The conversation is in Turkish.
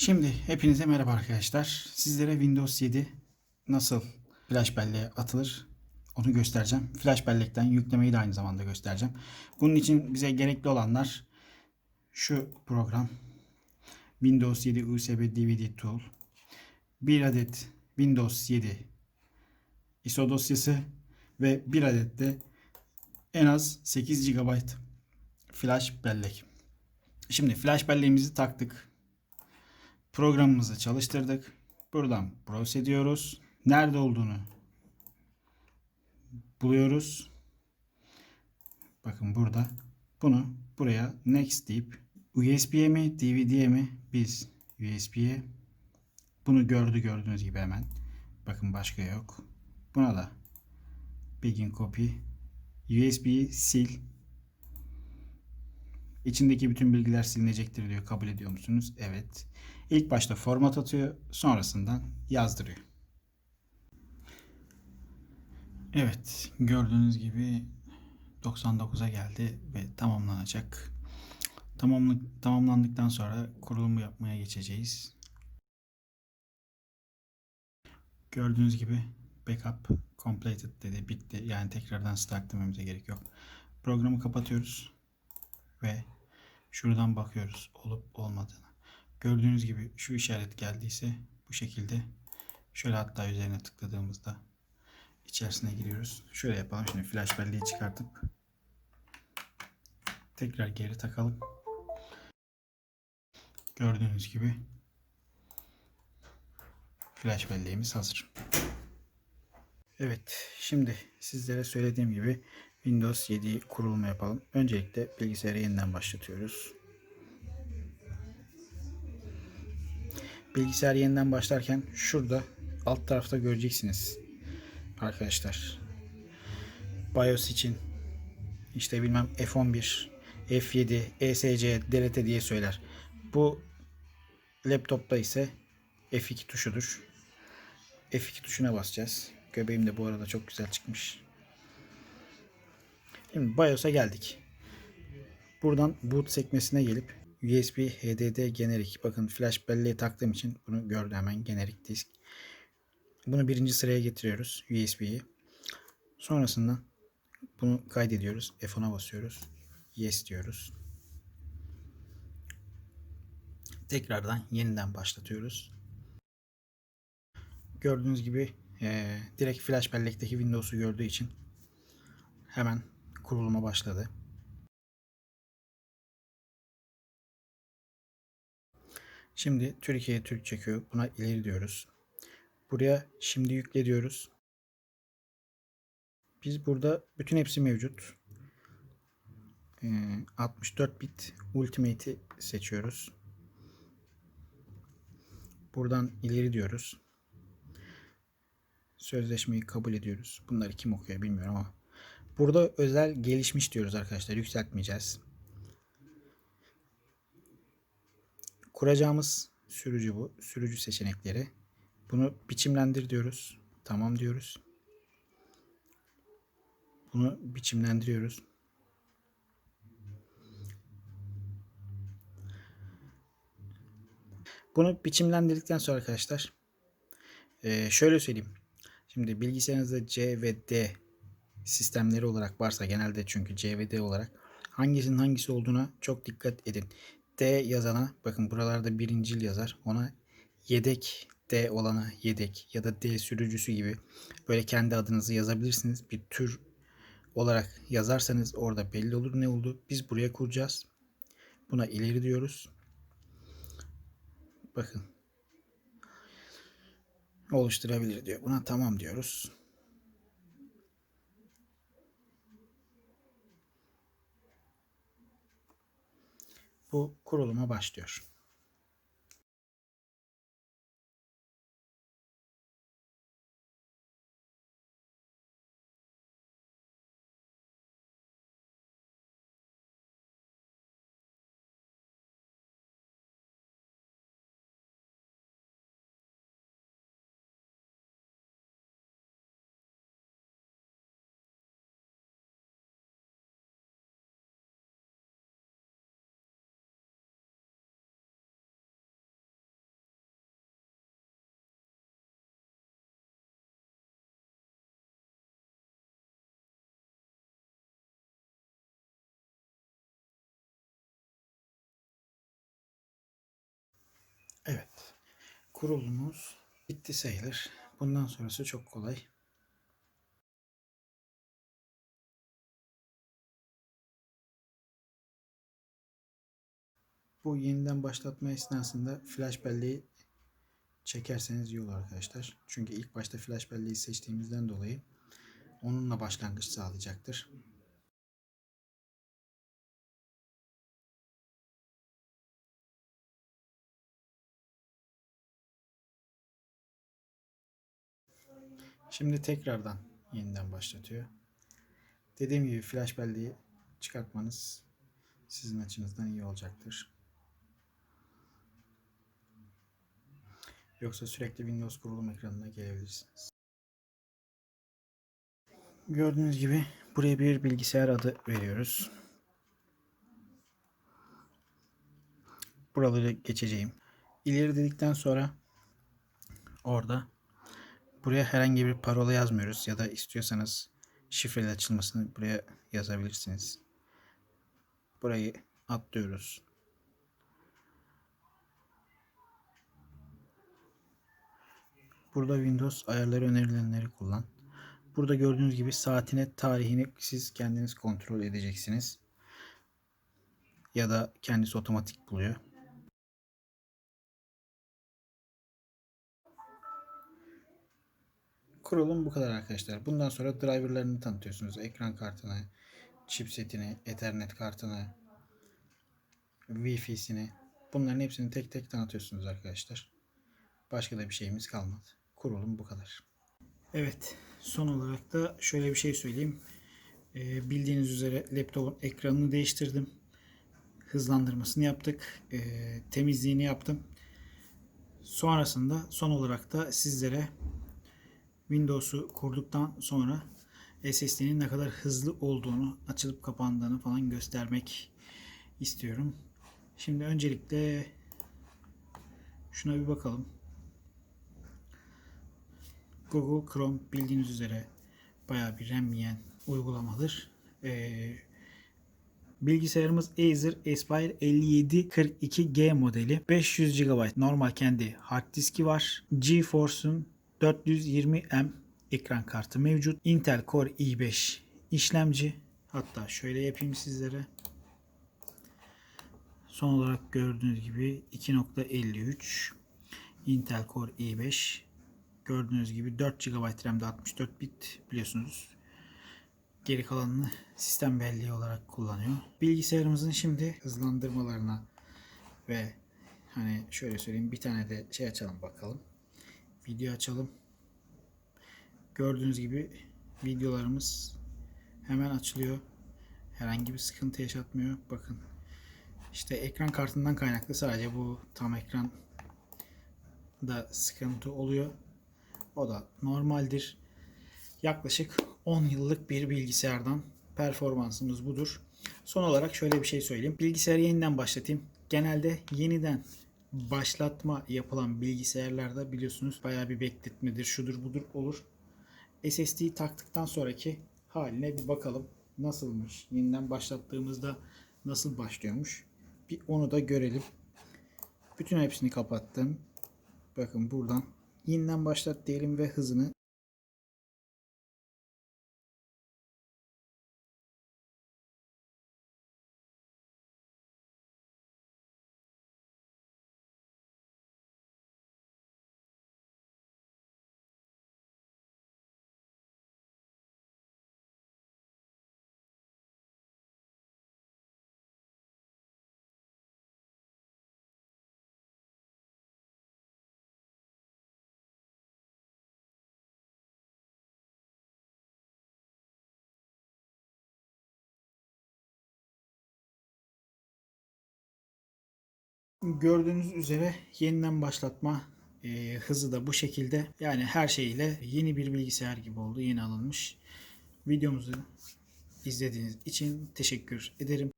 Şimdi hepinize merhaba arkadaşlar. Sizlere Windows 7 nasıl flash belleğe atılır onu göstereceğim. Flash bellekten yüklemeyi de aynı zamanda göstereceğim. Bunun için bize gerekli olanlar şu program. Windows 7 USB DVD Tool. Bir adet Windows 7 ISO dosyası ve bir adet de en az 8 GB flash bellek. Şimdi flash belleğimizi taktık. Programımızı çalıştırdık. Buradan browse ediyoruz. Nerede olduğunu buluyoruz. Bakın burada. Bunu buraya next deyip USB'ye mi DVD'ye mi biz USB'ye bunu gördü gördüğünüz gibi hemen. Bakın başka yok. Buna da begin copy USB'yi sil. İçindeki bütün bilgiler silinecektir diyor. Kabul ediyor musunuz? Evet. İlk başta format atıyor. Sonrasından yazdırıyor. Evet. Gördüğünüz gibi 99'a geldi ve tamamlanacak. Tamamlı, tamamlandıktan sonra kurulumu yapmaya geçeceğiz. Gördüğünüz gibi backup completed dedi. Bitti. Yani tekrardan start dememize gerek yok. Programı kapatıyoruz ve şuradan bakıyoruz olup olmadığını. Gördüğünüz gibi şu işaret geldiyse bu şekilde şöyle hatta üzerine tıkladığımızda içerisine giriyoruz. Şöyle yapalım şimdi flash belleği çıkartıp tekrar geri takalım. Gördüğünüz gibi flash belleğimiz hazır. Evet, şimdi sizlere söylediğim gibi Windows 7 kurulumu yapalım. Öncelikle bilgisayarı yeniden başlatıyoruz. Bilgisayar yeniden başlarken şurada alt tarafta göreceksiniz arkadaşlar. BIOS için işte bilmem F11, F7, ESC, delete diye söyler. Bu laptopta ise F2 tuşudur. F2 tuşuna basacağız. Göbeğim de bu arada çok güzel çıkmış. Şimdi BIOS'a geldik. Buradan boot sekmesine gelip USB HDD generik. Bakın flash belleğe taktığım için bunu gördü hemen generik disk. Bunu birinci sıraya getiriyoruz USB'yi. Sonrasında bunu kaydediyoruz. F10'a basıyoruz. Yes diyoruz. Tekrardan yeniden başlatıyoruz. Gördüğünüz gibi e, direkt flash bellekteki Windows'u gördüğü için hemen kuruluma başladı. Şimdi Türkiye Türkçe Q buna ileri diyoruz. Buraya şimdi yükle diyoruz. Biz burada bütün hepsi mevcut. Ee, 64 bit Ultimate'i seçiyoruz. Buradan ileri diyoruz. Sözleşmeyi kabul ediyoruz. Bunları kim okuyor bilmiyorum ama. Burada özel gelişmiş diyoruz arkadaşlar. Yükseltmeyeceğiz. Kuracağımız sürücü bu. Sürücü seçenekleri. Bunu biçimlendir diyoruz. Tamam diyoruz. Bunu biçimlendiriyoruz. Bunu biçimlendirdikten sonra arkadaşlar şöyle söyleyeyim. Şimdi bilgisayarınızda C ve D sistemleri olarak varsa genelde çünkü C ve D olarak hangisinin hangisi olduğuna çok dikkat edin. D yazana bakın buralarda birincil yazar. Ona yedek D olana yedek ya da D sürücüsü gibi böyle kendi adınızı yazabilirsiniz. Bir tür olarak yazarsanız orada belli olur ne oldu. Biz buraya kuracağız. Buna ileri diyoruz. Bakın. Oluşturabilir diyor. Buna tamam diyoruz. Bu kuruluma başlıyor. Evet. Kurulumuz bitti sayılır. Bundan sonrası çok kolay. Bu yeniden başlatma esnasında flash belleği çekerseniz iyi olur arkadaşlar. Çünkü ilk başta flash belleği seçtiğimizden dolayı onunla başlangıç sağlayacaktır. Şimdi tekrardan yeniden başlatıyor. Dediğim gibi flash belleği çıkartmanız sizin açınızdan iyi olacaktır. Yoksa sürekli Windows kurulum ekranına gelebilirsiniz. Gördüğünüz gibi buraya bir bilgisayar adı veriyoruz. Buraları geçeceğim. İleri dedikten sonra orada buraya herhangi bir parola yazmıyoruz ya da istiyorsanız şifreli açılmasını buraya yazabilirsiniz. Burayı atlıyoruz. Burada Windows ayarları önerilenleri kullan. Burada gördüğünüz gibi saatine tarihini siz kendiniz kontrol edeceksiniz. Ya da kendisi otomatik buluyor. Kurulum bu kadar arkadaşlar. Bundan sonra driverlarını tanıtıyorsunuz. Ekran kartını, chipsetini, ethernet kartını, Wi-Fi'sini. Bunların hepsini tek tek tanıtıyorsunuz arkadaşlar. Başka da bir şeyimiz kalmadı. Kurulum bu kadar. Evet. Son olarak da şöyle bir şey söyleyeyim. Ee, bildiğiniz üzere laptopun ekranını değiştirdim. Hızlandırmasını yaptık. Ee, temizliğini yaptım. Sonrasında son olarak da sizlere Windows'u kurduktan sonra SSD'nin ne kadar hızlı olduğunu, açılıp kapandığını falan göstermek istiyorum. Şimdi öncelikle şuna bir bakalım. Google Chrome bildiğiniz üzere bayağı bir RAM yiyen uygulamadır. Ee, bilgisayarımız Acer Aspire 5742G modeli. 500 GB normal kendi hard diski var. GeForce'un 420M ekran kartı mevcut. Intel Core i5 işlemci. Hatta şöyle yapayım sizlere. Son olarak gördüğünüz gibi 2.53 Intel Core i5 gördüğünüz gibi 4 GB RAM'de 64 bit biliyorsunuz. Geri kalanını sistem belleği olarak kullanıyor. Bilgisayarımızın şimdi hızlandırmalarına ve hani şöyle söyleyeyim bir tane de şey açalım bakalım. Video açalım. Gördüğünüz gibi videolarımız hemen açılıyor. Herhangi bir sıkıntı yaşatmıyor. Bakın işte ekran kartından kaynaklı sadece bu tam ekran da sıkıntı oluyor. O da normaldir. Yaklaşık 10 yıllık bir bilgisayardan performansımız budur. Son olarak şöyle bir şey söyleyeyim. Bilgisayarı yeniden başlatayım. Genelde yeniden başlatma yapılan bilgisayarlarda biliyorsunuz bayağı bir bekletmedir, şudur budur olur. SSD'yi taktıktan sonraki haline bir bakalım. Nasılmış? Yeniden başlattığımızda nasıl başlıyormuş? Bir onu da görelim. Bütün hepsini kapattım. Bakın buradan yeniden başlat diyelim ve hızını Gördüğünüz üzere yeniden başlatma e, hızı da bu şekilde. Yani her şeyle yeni bir bilgisayar gibi oldu. Yeni alınmış. Videomuzu izlediğiniz için teşekkür ederim.